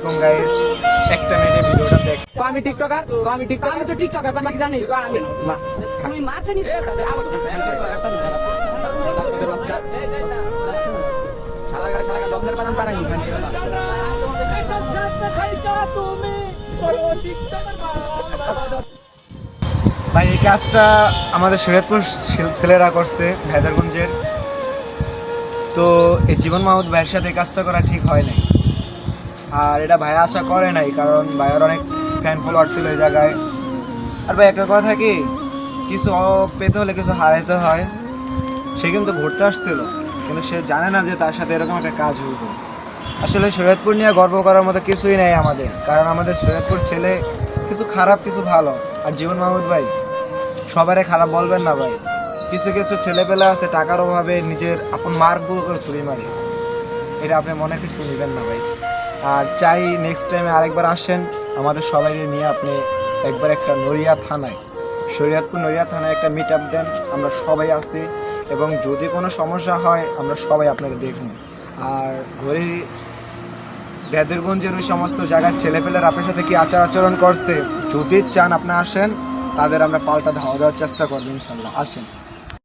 আলাইকুম গাইস একটা মিনিটে ভিডিওটা দেখ। তো আমি টিকটকার তো আমি টিকটকার আমি তো টিকটক আপনাকে জানি? তো আমি। না আমি মাথা নিতে ভাই এই কাজটা আমাদের শরীয়তপুর ছেলেরা করছে ভেদারগঞ্জের। তো এই জীবন মাহমুদ ভাইয়ের সাথে এই কাজটা করা ঠিক হয় নাই। আর এটা ভাই আশা করে নাই, কারণ ভাইয়ের অনেক ফ্যান ফলোয়ার ছিল এই জায়গায়। আর ভাই, একটা কথা কি? কিছু পেতে হলে কিছু হারাইতে হয়। সে কিন্তু ঘুরতে আসছিল, কিন্তু সে জানে না যে তার সাথে এরকম একটা কাজ হইব। আসলে শরীয়তপুর নিয়ে গর্ব করার মতো কিছুই নেই আমাদের, কারণ আমাদের শরীয়তপুর ছেলে কিছু খারাপ, কিছু ভালো। আর জীবন মাহমুদ ভাই, সবারে খারাপ বলবেন না ভাই। কিছু কিছু ছেলেপেলে আছে, টাকার অভাবে নিজের আপন বুক করে ছুরি মারে। এটা আপনি মনে কিছু নেবেন না ভাই। আর চাই নেক্সট টাইমে আরেকবার আসেন। আমাদের সবাই নিয়ে আপনি একবার একটা নড়িয়া থানায়, শরীয়তপুর নড়িয়া থানায় একটা মিট আপ দেন। আমরা সবাই আছি এবং যদি কোনো সমস্যা হয়, আমরা সবাই আপনাকে দেখব। আর ঘড়ি বেদেরগঞ্জের ওই সমস্ত জায়গার ছেলেপেলের আপনার সাথে কি আচার আচরণ করছে, যদি চান আপনি আসেন, তাদের আমরা পাল্টা ধাওয়া দেওয়ার চেষ্টা করব ইনশাল্লাহ। আসেন।